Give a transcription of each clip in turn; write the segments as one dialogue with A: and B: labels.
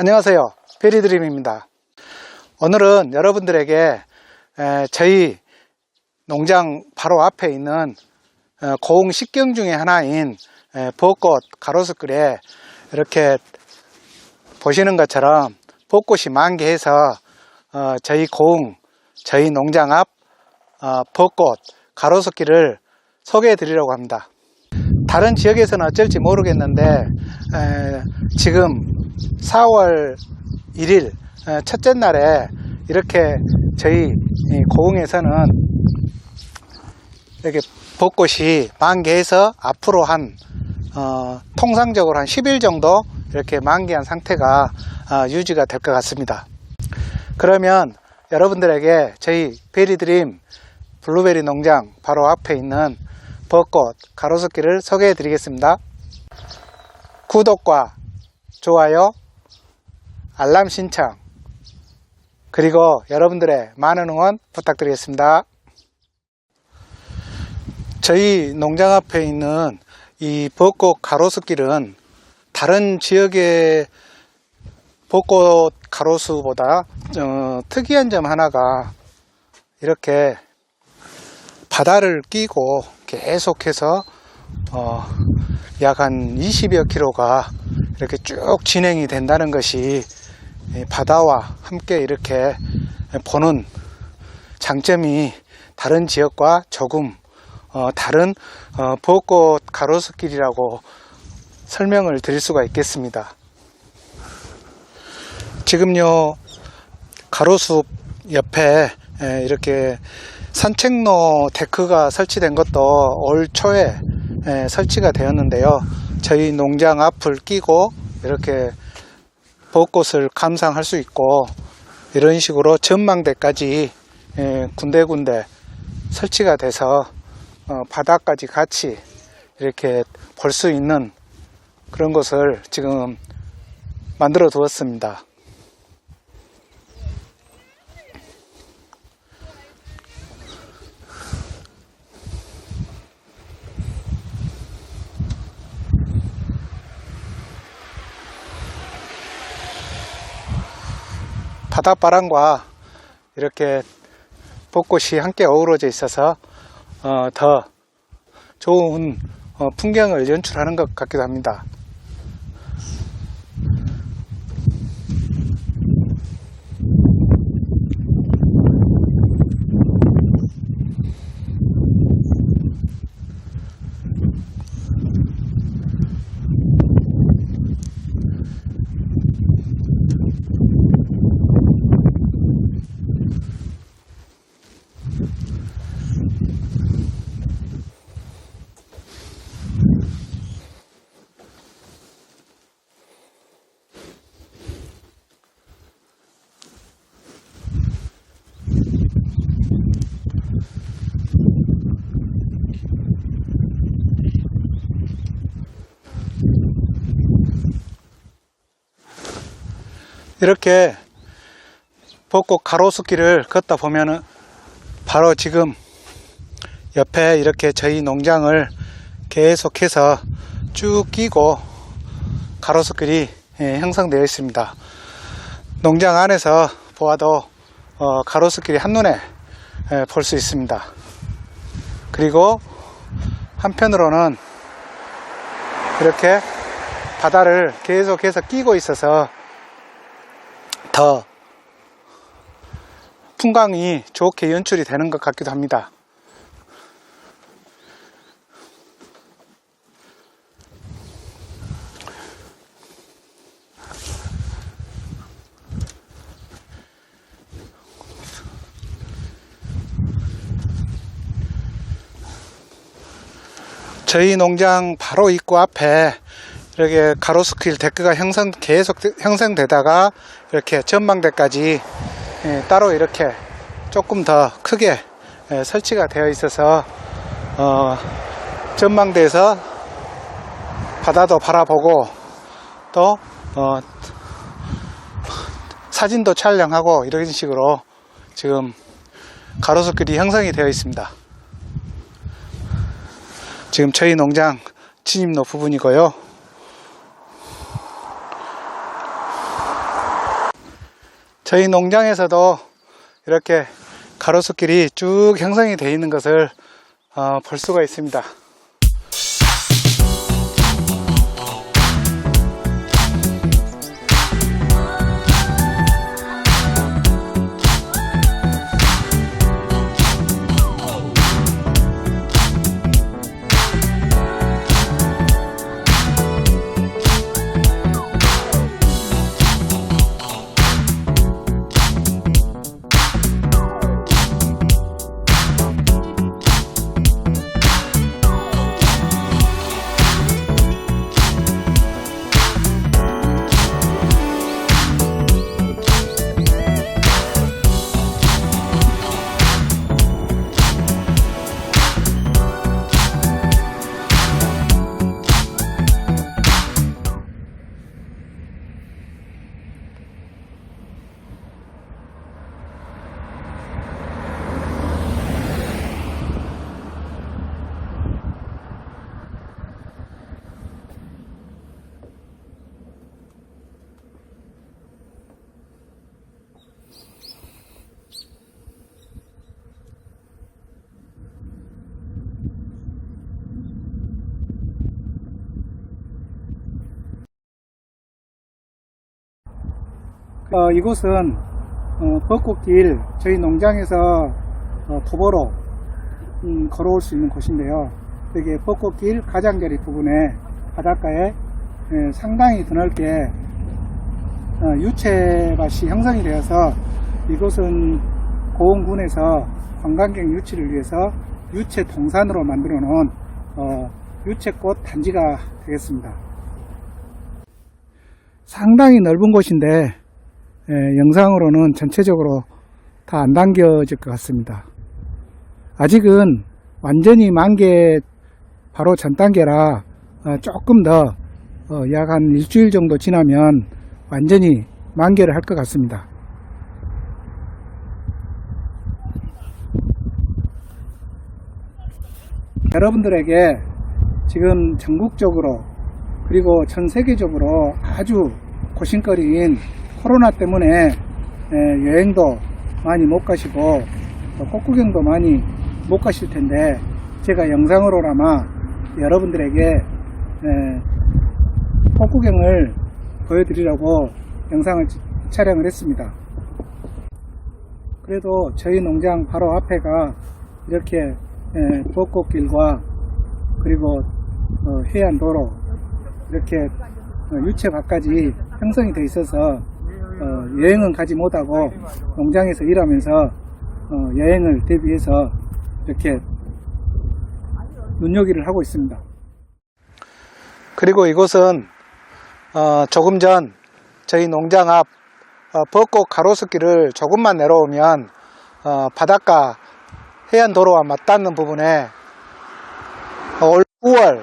A: 안녕하세요. 베리드림입니다. 오늘은 여러분들에게 에, 저희 농장 바로 앞에 있는 어, 고흥 식경 중에 하나인 에, 벚꽃 가로수길에 이렇게 보시는 것처럼 벚꽃이 만개해서 어, 저희 고흥 저희 농장 앞 어, 벚꽃 가로수길을 소개해 드리려고 합니다. 다른 지역에서는 어쩔지 모르겠는데 에, 지금 4월 1일 에, 첫째 날에 이렇게 저희 이 고흥에서는 이렇게 벚꽃이 만개해서 앞으로 한 어, 통상적으로 한 10일 정도 이렇게 만개한 상태가 어, 유지가 될 것 같습니다. 그러면 여러분들에게 저희 베리드림 블루베리 농장 바로 앞에 있는 벚꽃 가로수길을 소개해 드리겠습니다. 구독과 좋아요, 알람 신청, 그리고 여러분들의 많은 응원 부탁드리겠습니다. 저희 농장 앞에 있는 이 벚꽃 가로수길은 다른 지역의 벚꽃 가로수보다 어, 특이한 점 하나가 이렇게 바다를 끼고 계속해서 어, 약 한 20여 킬로가 이렇게 쭉 진행이 된다는 것이 이 바다와 함께 이렇게 보는 장점이 다른 지역과 조금 어, 다른 어, 벚꽃 가로수길이라고 설명을 드릴 수가 있겠습니다. 지금요 가로수 옆에 에, 이렇게 산책로 데크가 설치된 것도 올 초에 에, 설치가 되었는데요. 저희 농장 앞을 끼고 이렇게 벚꽃을 감상할 수 있고 이런 식으로 전망대까지 에, 군데군데 설치가 돼서 어, 바다까지 같이 이렇게 볼 수 있는 그런 것을 지금 만들어 두었습니다. 바닷바람과 이렇게 벚꽃이 함께 어우러져 있어서 어, 더 좋은 어, 풍경을 연출하는 것 같기도 합니다. 이렇게 벚꽃 가로수길을 걷다 보면은 바로 지금 옆에 이렇게 저희 농장을 계속해서 쭉 끼고 가로수길이 예, 형성되어 있습니다. 농장 안에서 보아도 어, 가로수길이 한눈에 예, 볼수 있습니다. 그리고 한편으로는 이렇게 바다를 계속해서 끼고 있어서 더 풍광이 좋게 연출이 되는 것 같기도 합니다. 저희 농장 바로 입구 앞에 이렇게 가로수길 데크가 형성 계속 형성되다가 이렇게 전망대까지 예, 따로 이렇게 조금 더 크게 예, 설치가 되어 있어서 어, 전망대에서 바다도 바라보고 또 어, 사진도 촬영하고 이런 식으로 지금 가로수길이 형성이 되어 있습니다. 지금 저희 농장 진입로 부분이고요. 저희 농장에서도 이렇게 가로수길이 쭉 형성이 되어 있는 것을 어, 볼 수가 있습니다. 어, 이곳은 어, 벚꽃길 저희 농장에서 어, 도보로 음, 걸어올 수 있는 곳인데요. 여기 벚꽃길 가장자리 부분에 바닷가에 예, 상당히 드넓게 어, 유채밭이 형성이 되어서 이곳은 고흥군에서 관광객 유치를 위해서 유채 동산으로 만들어 놓은 어, 유채꽃 단지가 되겠습니다. 상당히 넓은 곳인데 예, 영상으로는 전체적으로 다안 담겨질 것 같습니다. 아직은 완전히 만개 바로 전 단계라 어, 조금 더 약 한 일주일 정도 지나면 완전히 만개를 할 것 같습니다. 여러분들에게 지금 전국적으로 그리고 전 세계적으로 아주 고심거리인 코로나 때문에 에, 여행도 많이 못 가시고 또 꽃구경도 많이 못 가실 텐데 제가 영상으로나마 여러분들에게 에, 꽃구경을 보여드리려고 영상을 치- 촬영을 했습니다. 그래도 저희 농장 바로 앞에가 이렇게 에, 벚꽃길과 그리고 어, 해안도로 이렇게 어, 유채밭까지 형성이 돼 있어서 어, 여행은 가지 못하고 농장에서 일하면서 어, 여행을 대비해서 이렇게 눈요기를 하고 있습니다. 그리고 이곳은 어, 조금 전 저희 농장 앞 어, 벚꽃 가로수길을 조금만 내려오면 어, 바닷가 해안 도로와 맞닿는 부분에 어, 올 9월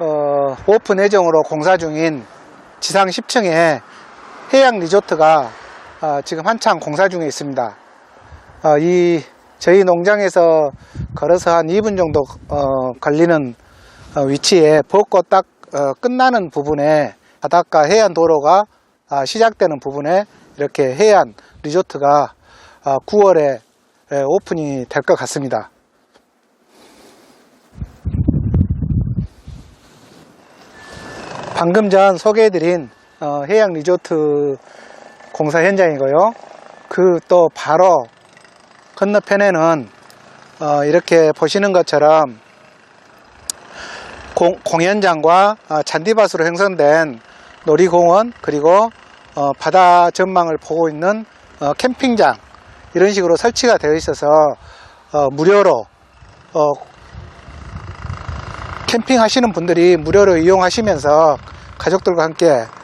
A: 어, 오픈 예정으로 공사 중인 지상 10층에 해양 리조트가 어, 지금 한창 공사 중에 있습니다. 어, 이 저희 농장에서 걸어서 한 2분 정도 어, 걸리는 어, 위치에 벚꽃 딱 어, 끝나는 부분에 바닷가 해안 도로가 아, 시작되는 부분에 이렇게 해안 리조트가 9월에 오픈이 될 것 같습니다. 방금 전 소개해드린 어, 해양 리조트 공사 현장이고요. 그 또 바로 건너편에는 어, 이렇게 보시는 것처럼 공, 공연장과 어, 잔디밭으로 형성된 놀이공원 그리고 어, 바다 전망을 보고 있는 어, 캠핑장 이런 식으로 설치가 되어 있어서 어, 무료로 어, 캠핑 하시는 분들이 무료로 이용하시면서 가족들과 함께 에,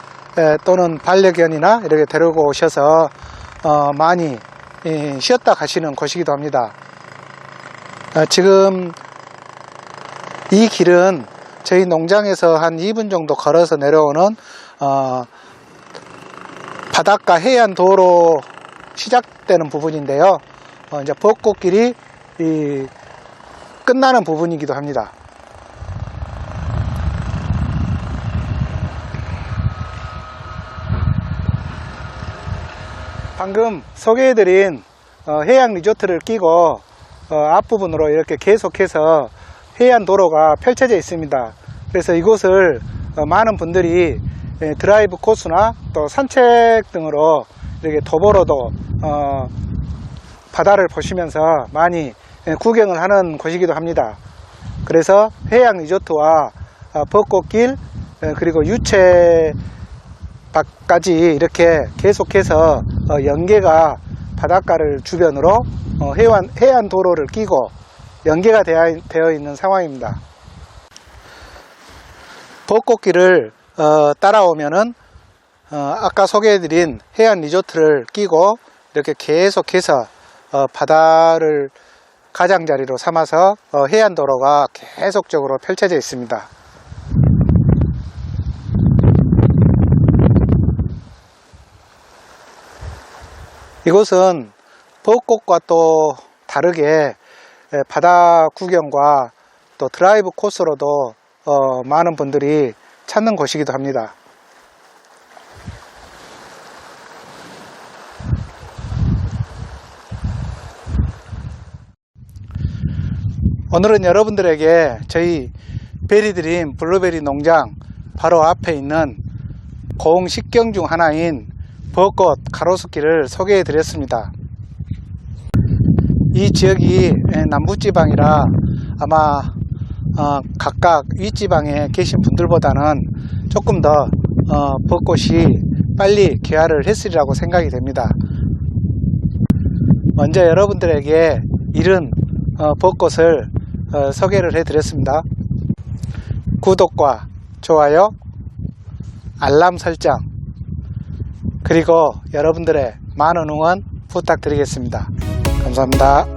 A: 또는 반려견이나 이렇게 데리고 오셔서 어, 많이 이, 쉬었다 가시는 곳이기도 합니다. 어, 지금 이 길은 저희 농장에서 한 2분 정도 걸어서 내려오는 어, 바닷가 해안 도로 시작되는 부분인데요. 어, 이제 벚꽃길이 이, 끝나는 부분이기도 합니다. 방금 소개해드린 어, 해양 리조트를 끼고 어, 앞부분으로 이렇게 계속해서 해안 도로가 펼쳐져 있습니다. 그래서 이곳을 어, 많은 분들이 예, 드라이브 코스나 또 산책 등으로 이렇게 도보로도 어, 바다를 보시면서 많이 예, 구경을 하는 곳이기도 합니다. 그래서 해양 리조트와 어, 벚꽃길 예, 그리고 유채 밭까지 이렇게 계속해서 어, 연계가 바닷가를 주변으로 어, 해안, 해안 도로를 끼고 연계가 되어, 있는 상황입니다. 벚꽃길을 어, 따라오면은 어, 아까 소개해드린 해안 리조트를 끼고 이렇게 계속해서 어, 바다를 가장자리로 삼아서 어, 해안 도로가 계속적으로 펼쳐져 있습니다. 이곳은 벚꽃과 또 다르게 에, 바다 구경과 또 드라이브 코스로도 어, 많은 분들이 찾는 곳이기도 합니다. 오늘은 여러분들에게 저희 베리드림 블루베리 농장 바로 앞에 있는 공식경 중 하나인 벚꽃 가로수길을 소개해 드렸습니다. 이 지역이 남부지방이라 아마 어, 각각 윗지방에 계신 분들보다는 조금 더 어, 벚꽃이 빨리 개화를 했으리라고 생각이 됩니다. 먼저 여러분들에게 이른 어, 벚꽃을 어, 소개를 해드렸습니다. 구독과 좋아요, 알람 설정, 그리고 여러분들의 많은 응원 부탁드리겠습니다. 감사합니다.